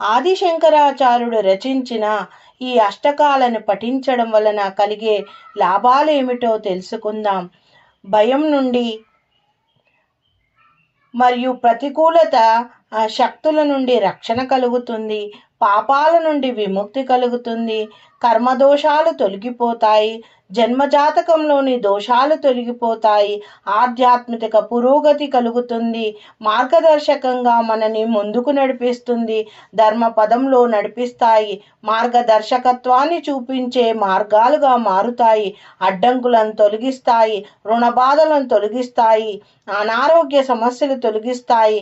ఆదిశంకరాచార్యుడు రచించిన ఈ అష్టకాలను పఠించడం వలన కలిగే లాభాలు ఏమిటో తెలుసుకుందాం. భయం నుండి మరియు ప్రతికూలత ఆ, శక్తుల నుండి రక్షణ కలుగుతుంది పాపాల నుండి విముక్తి కలుగుతుంది కర్మదోషాలు తొలగిపోతాయి జన్మజాతకంలోని దోషాలు తొలగిపోతాయి ఆధ్యాత్మిక పురోగతి కలుగుతుంది మార్గదర్శకంగా మనని ముందుకు నడిపిస్తుంది ధర్మ పదంలో నడిపిస్తాయి మార్గదర్శకత్వాన్ని చూపించే మార్గాలుగా మారుతాయి అడ్డంకులను తొలగిస్తాయి రుణ బాధలను తొలగిస్తాయి అనారోగ్య సమస్యలు తొలగిస్తాయి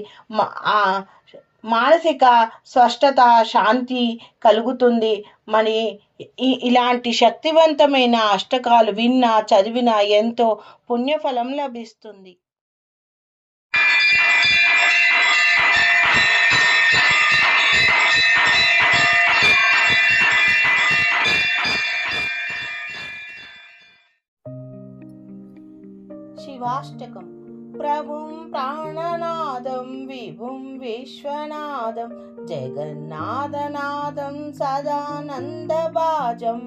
మానసిక స్పష్టత శాంతి కలుగుతుంది. మరి ఈ- ఇలాంటి శక్తివంతమైన అష్టకాలు విన్నా చదివినా ఎంతో పుణ్యఫలం లభిస్తుంది. విశ్వనాథం జగన్నాథనాథం సదానందభాజం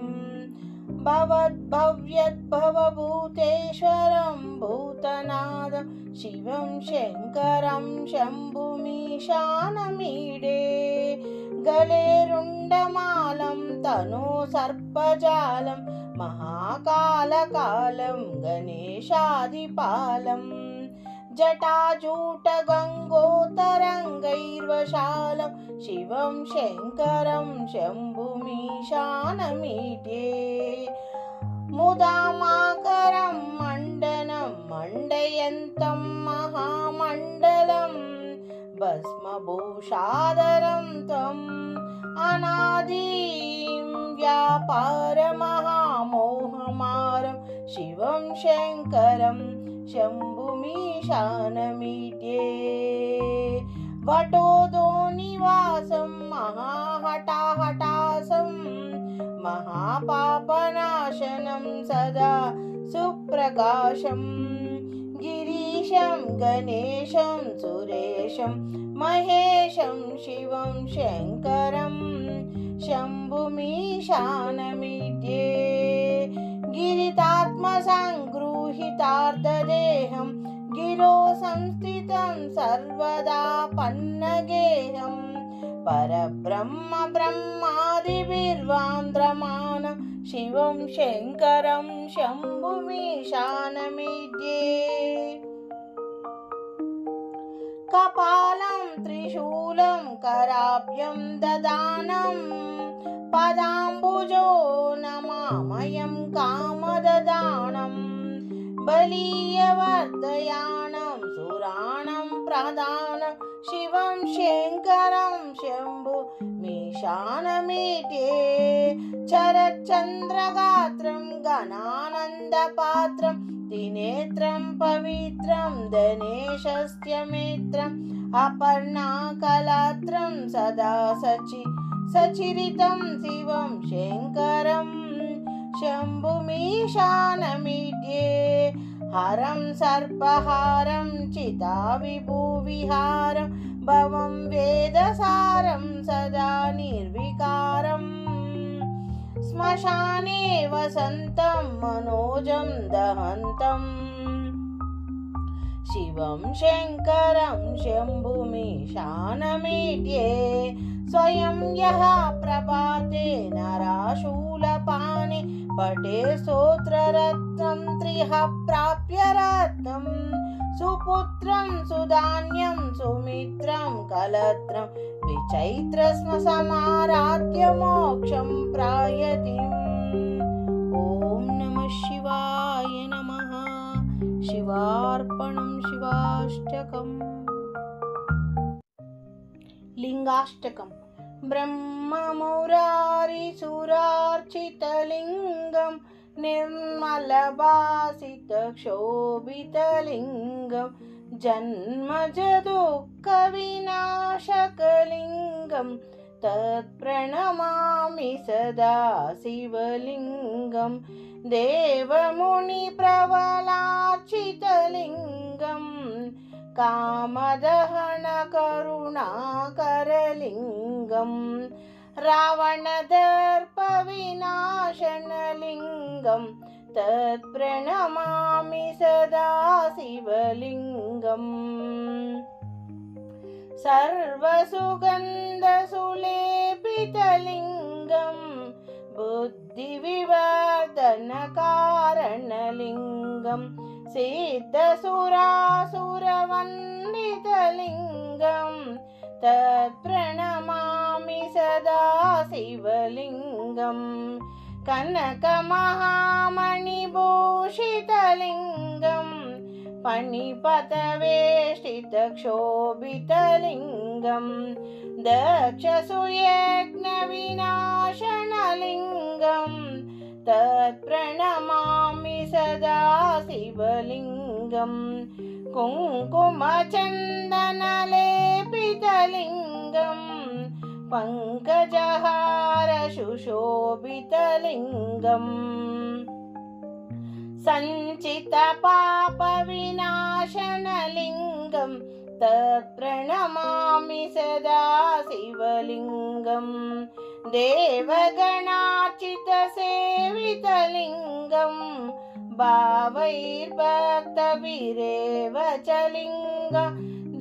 भवद्भव्यद्भवभूतेश्वरं भूतनादं शिवं शङ्करं शम्भुमीशानमीडे गलेरुण्डमालं तनो सर्पजालं महाकालकालं गणेशादिपालम् जटाजूटगङ्गोतरङ्गैर्वशालं शिवं शङ्करं शम्भुमीशानमीठे मुदा माकरं मण्डनं मण्डयन्तं महामण्डलं भस्मभूषादरं त्वम् अनादिं व्यापारमहामोहमारं शिवं शङ्करं शम्भु मीशानमीड्ये वटोदो निवासं महाहटाहटासं महापापनाशनं सदा सुप्रकाशं। गिरीशं, गणेशं, सुरेशं, महेशं, शिवं, शङ्करं शम्भुमीशानमीड्ये गिरितात्मसङ्गृहीतार्धदेहं शिरो संस्थितं सर्वदा पन्नगेरं परब्रह्म ब्रह्मादिभिर्वान्द्रमान शिवं शङ्करं शम्भुमेशानमित्ये कपालं त्रिशूलं कराभ्यं ददानं। पदाम्बुजो नमामयं कामदद బలీయవర్ధయానం సురాణం ప్రధానం శివం శంకరం శంభు మీశానమీటే చరచంద్రగాత్రం గణానందపాత్రం త్రినేత్రం పవిత్రం ధనేశస్య మిత్రం అపర్ణాకలాత్రం సదా సచి సచిరితం శివం శంకరం स्वयम्भुमीशानमीड्ये हरं सर्पहारं चिताविभुविहारं, भवं वेदसारं सदा निर्विकारम् श्मशाने वसन्तं, मनोजं दहन्तम् शिवं शङ्करं शम्भुमीशानमीड्ये स्वयं यः प्रभाते नराशूलपाने पटे श्रोत्ररत्नं त्रिः प्राप्य रत्नं। सुपुत्रं सुधान्यं सुमित्रं कलत्रं विचैत्रस्म समाराध्यमोक्षं प्रायति ॐ नमः शिवाय नमः। शिवार्पणं शिवाष्टकम्। लिङ्गाष्टकं ब्रह्ममुरारिसुरार्चितलिङ्गं निर्मलभासितक्षोभितलिङ्गं जन्मजदुःखविनाशकलिङ्गं तत्प्रणमामि सदा शिवलिङ्गं देवमुनिप्रबलार्चितलिङ्गम् कामदहनकरुणाकरलिङ्गं रावणदर्पविनाशनलिङ्गं तत्प्रणमामि सदा शिवलिङ्गम्। सर्वसुगन्धसुलेपितलिङ्गम् बुद्धिविवर्धनकारणलिङ्गम् सिद्धसुरासुरवन्दितलिङ्गं तत्प्रणमामि सदा शिवलिङ्गम् कनकमहामणिभूषितलिङ्गम् फणिपतवेष्टितक्षोभितलिङ्गं दक्षसुयज्ञविनाशनलिङ्गं तत्प्रणमामि सदा शिवलिङ्गं। कुङ्कुमचन्दनलेपितलिङ्गं। पङ्कजहारशुशोभितलिङ्गम्। सञ्चितपापविनाशनलिङ्गं। तत्प्रणमामि सदा शिवलिङ्गं देवगणार्चितसेवितलिङ्गं भावैर्भक्तभिरेव च लिङ्ग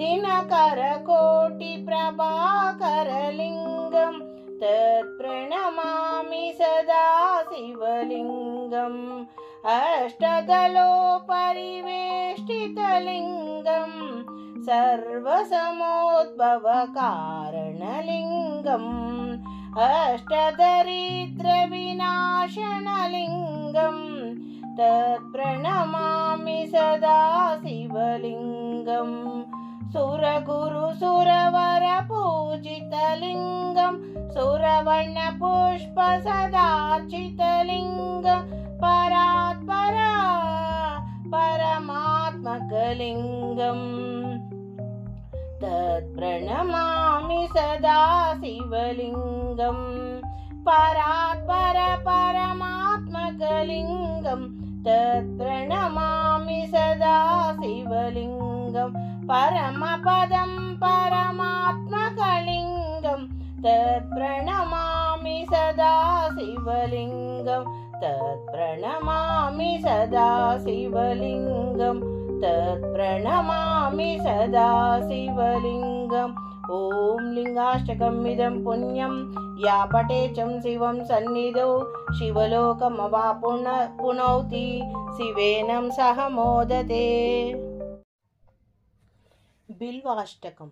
दिनकरकोटिप्रभाकरलिङ्गं तत्प्रणमामि सदा शिवलिङ्गम् अष्टदलोपरिवेष्टितलिङ्गं सर्वसमोद्भवकारणलिङ्गम् अष्टदरिद्रविनाशनलिङ्गं तत्प्रणमामि सदा शिवलिङ्गं। सुरगुरुसुरवरपूजितलिङ्गं सुरवर्णपुष्पसदार्चितलिङ्गं परात्परा परमात्मकलिङ्गम् तत्प्रणमामि सदा शिवलिङ्गं परात्पर परमात्मकलिङ्गं। तत्प्रणमामि सदा शिवलिङ्गं परमपदं परमात्मकलिङ्गं। तत्प्रणमामि सदा शिवलिङ्गं तत्प्रणमामि सदा शिवलिङ्गं तत्प्रणमामि सदा शिवलिङ्गम्। ॐ लिङ्गाष्टकमिदं पुण्यं। या पटेचं शिवं सन्निधौ। शिवलोकमवापुन पुनौति। शिवेन सह मोदते। बिल्वाष्टकं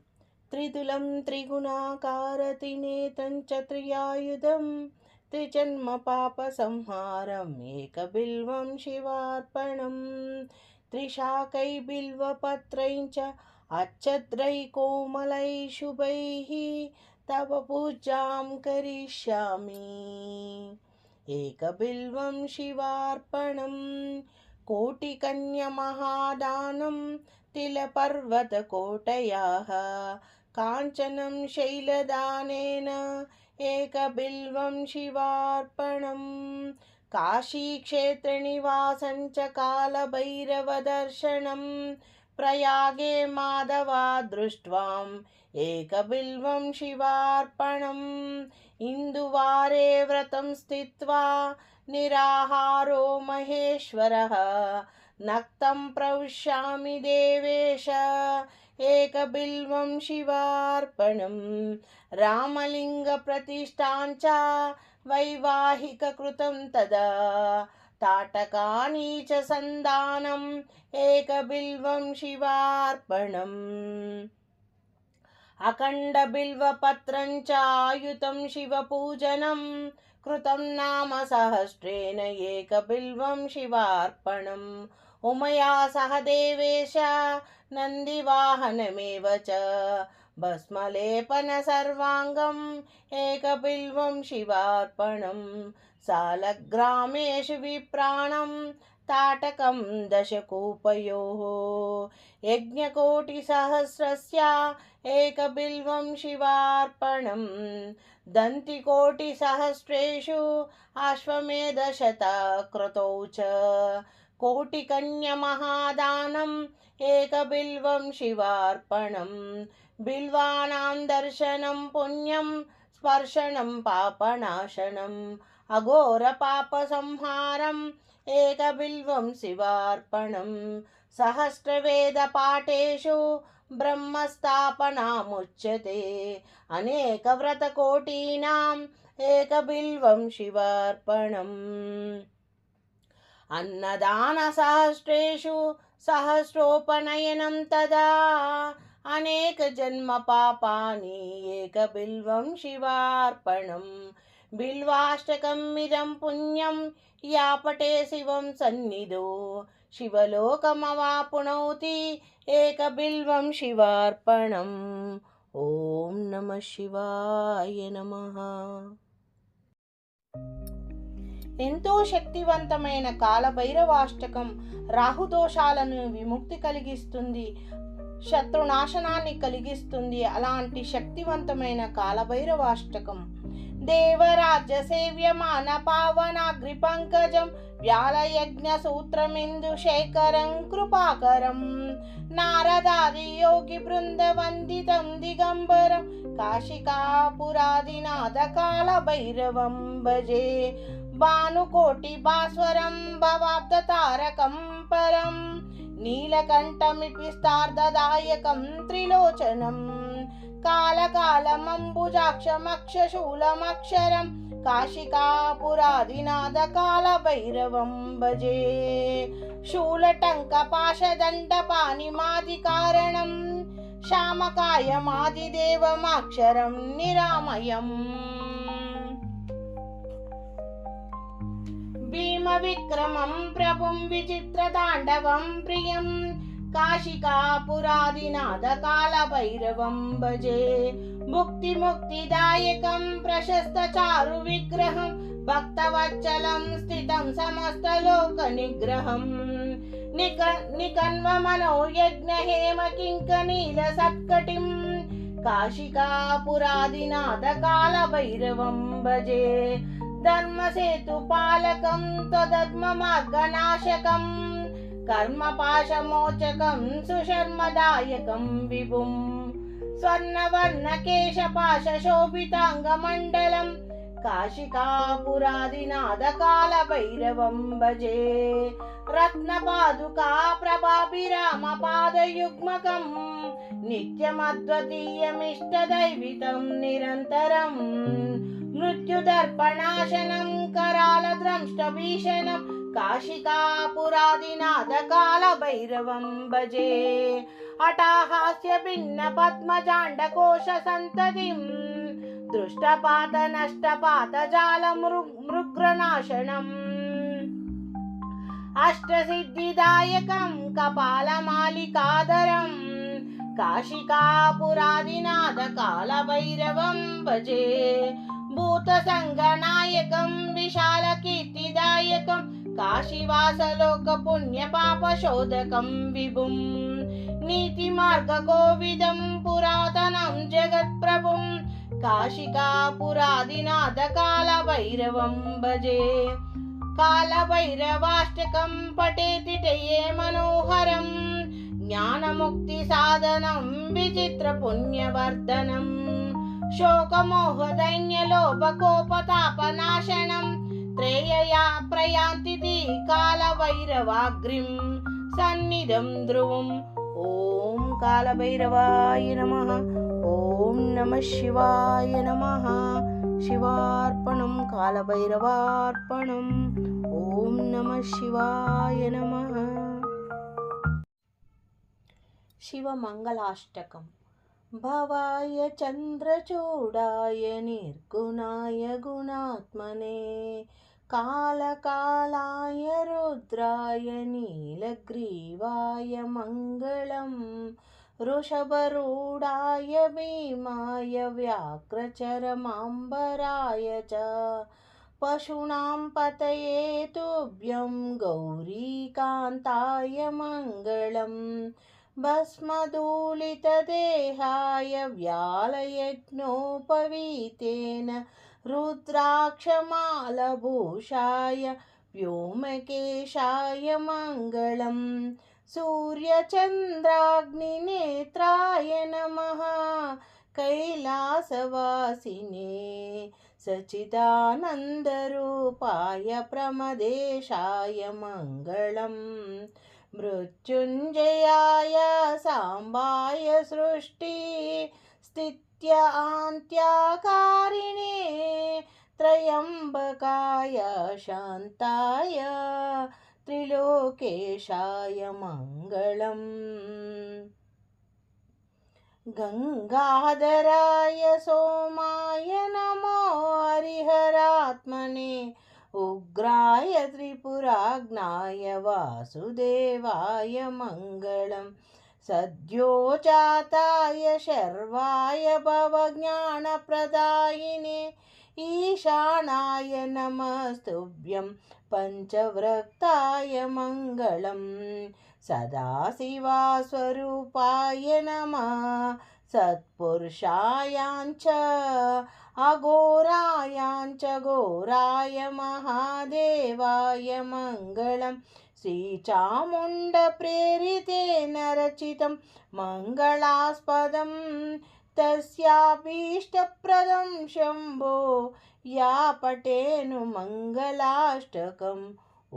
त्रिदुलं त्रिगुणाकार तिनेतञ्च त्रियायुधं। त्रिजन्मपापसंहारम्। एकबिल्वं शिवार्पणम्। त्रिशाखबिल्वपत्रै च अच्छद्रैः कोमलैः शुभैः तव पूजां करिष्यामि। एकबिल्वं शिवार्पणं कोटिकन्यमहादानं तिलपर्वतकोटयाः काञ्चनं शैलदानेन एकबिल्वं शिवार्पणम्। काशीक्षेत्रनिवासं च कालभैरवदर्शनं प्रयागे माधवा दृष्ट्वाम् एकबिल्वं शिवार्पणम् इन्दुवारे व्रतं स्थित्वा निराहारो महेश्वरः नक्तं प्रविशामि देवेश एकबिल्वं शिवार्पणं रामलिङ्गप्रतिष्ठां च वैवाहिककृतं तदा। ताटकानि च सन्दानम् एकबिल्वं शिवार्पणम्। अखण्डबिल्वपत्रं च आयुतं शिवपूजनं कृतं नाम सहस्रेण एकबिल्वं शिवार्पणम्। उमया सह देवेश नन्दिवाहनमेव च भस्मलेपन सर्वाङ्गम् एकबिल्वं शिवार्पणं, सालग्रामेषु विप्राणं, ताटकं दशकूपयोः। यज्ञकोटिसहस्रस्य एकबिल्वं शिवार्पणं, दन्तिकोटिसहस्रेषु अश्वमेधशतक्रतौ च। कोटिकन्यमहादानम् एकबिल्वं शिवार्पणं बिल्वानां दर्शनं पुण्यं स्पर्शनं पापनाशनम् अघोरपापसंहारम् एकबिल्वं शिवार्पणं सहस्रवेदपाठेषु ब्रह्मस्थापनामुच्यते अनेकव्रतकोटीनाम् एकबिल्वं शिवार्पणम् अन्नदानसहस्रेषु सहस्रोपनयनं तदा అనేక జన్మ పాపాని ఏక బిల్వం శివార్పణం. బిల్వాష్టకం ఇదం పుణ్యం యాపటే శివం సన్నిధో. శివలోకమవాపుణౌతి ఏక బిల్వం శివార్పణం. ఓం నమ శివాయ నమ. ఎంతో శక్తివంతమైన కాలభైరవాష్టకం రాహుదోషాలను విముక్తి కలిగిస్తుంది. శత్రునాశనాన్ని కలిగిస్తుంది. అలాంటి శక్తివంతమైన కాలభైరవాష్టకం. దేవరాజ్య సేవ్యమాన పావనాగ్రి పంకజం వ్యాలయజ్ఞ సూత్రమిందు శేఖరం కృపాకరం. నారదాది యోగి బృంద వందితం దిగంబరం కాశికాపురాదినాథ కాల భైరవం భజే. భానుకోటి భాస్వరం భవాబ్ద తారకం పరం. నీలకంఠమిపిస్తార్దదాయకం త్రిలోచనం कालकालमम्बुजाक्षमक्षशूलमक्षरं काशिकापुरादिनादकालभैरवं भजे शूलटङ्कपाशदण्डपानिमादिकारणं श्यामकायमादिदेवमाक्षरं निरामयम् भीमविक्रमं प्रभुं विचित्रताण्डवं प्रियम् काशिकापुरादिनाथकालभैरवं भजे मुक्तिमुक्तिदायकं प्रशस्तचारुविग्रहं भक्तवत्सलं स्थितं समस्तलोकनिग्रहम् निक निकन्वमनो यज्ञहेमकिङ्कनीलसत्कटिं काशिकापुरादिनाथकालभैरवं भजे धर्मसेतुपालकं त्वदत्ममार्गनाशकम् कर्मपाशमोचकं सुशर्मदायकं विभुम् स्वर्णवर्णकेशपाशशोभिताङ्गमण्डलं काशिकापुरादिनादकालभैरवं भजे रत्नपादुका प्रभाभिरामपादयुग्मकम् नित्यमद्वितीयमिष्टदैवितं निरन्तरम् मृत्युदर्पणाशनं करालद्रंष्टभीषणम् काशिकापुरादिनाथकालभैरवं भजे। हठाहास्य भिन्न पद्मजाण्डकोशसन्ततिं दृष्टपात नष्टपात जालमृग्रनाशनम् अष्टसिद्धिदायकं कपालमालिकादरम् काशिकापुरादिनाथकालभैरवं भजे भूतसङ्गनायकं विशालकीर्तिदायकं काशीवासलोकपुण्यपापशोधकं विभुं। नीतिमार्गकोविदं पुरातनं जगत्प्रभुं काशिकापुरादिनाथकालभैरवं भजे। कालभैरवाष्टकं पठेति टये मनोहरं ज्ञानमुक्तिसाधनं विचित्रपुण्यवर्धनम् शोकमोहदैन्यलोभकोपतापनाशनं त्रेयया प्रयान्ति कालभैरवाग्रिं सन्निधं ध्रुवम्। ॐ कालभैरवाय नमः। ॐ नमः शिवाय नमः। शिवार्पणं कालभैरवार्पणम्। ॐ नमः शिवाय नमः। शिवमङ्गलाष्टकम् भवाय चन्द्रचूडाय निर्गुणाय गुणात्मने कालकालाय रुद्राय नीलग्रीवाय मङ्गलम् वृषभरूढाय भीमाय व्याघ्रचरमाम्बराय च पशूनां पतये तुभ्यं गौरीकान्ताय मङ्गलम् भस्मदूलितदेहाय व्यालयज्ञोपवीतेन रुद्राक्षमालभूषाय व्योमकेशाय मङ्गलं सूर्यचन्द्राग्निनेत्राय नमः। कैलासवासिने सच्चिदानन्दरूपाय प्रमदेशाय मङ्गलम् मृत्युञ्जयाय साम्बाय सृष्टि स्थित्यान्त्याकारिणे त्रयम्बकाय शान्ताय त्रिलोकेशाय मङ्गलम्। गङ्गाधराय सोमाय नमो हरिहरात्मने उग्राय त्रिपुराग्नाय वासुदेवाय मङ्गलम् सद्योजाताय शर्वाय भवज्ञानप्रदायिने ईशानाय नमस्तुभ्यं पञ्चव्रक्ताय मङ्गलम् सदाशिवास्वरूपाय नमः। सत्पुरुषायाञ्च अघोरायाञ्च घोराय महादेवाय मङ्गलम् श्रीचामुण्डप्रेरितेन रचितं मङ्गलास्पदं तस्याभीष्टप्रदं शम्भो या पठेनु मङ्गलाष्टकम्। ॐ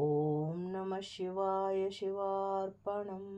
नमः शिवाय शिवार्पणम्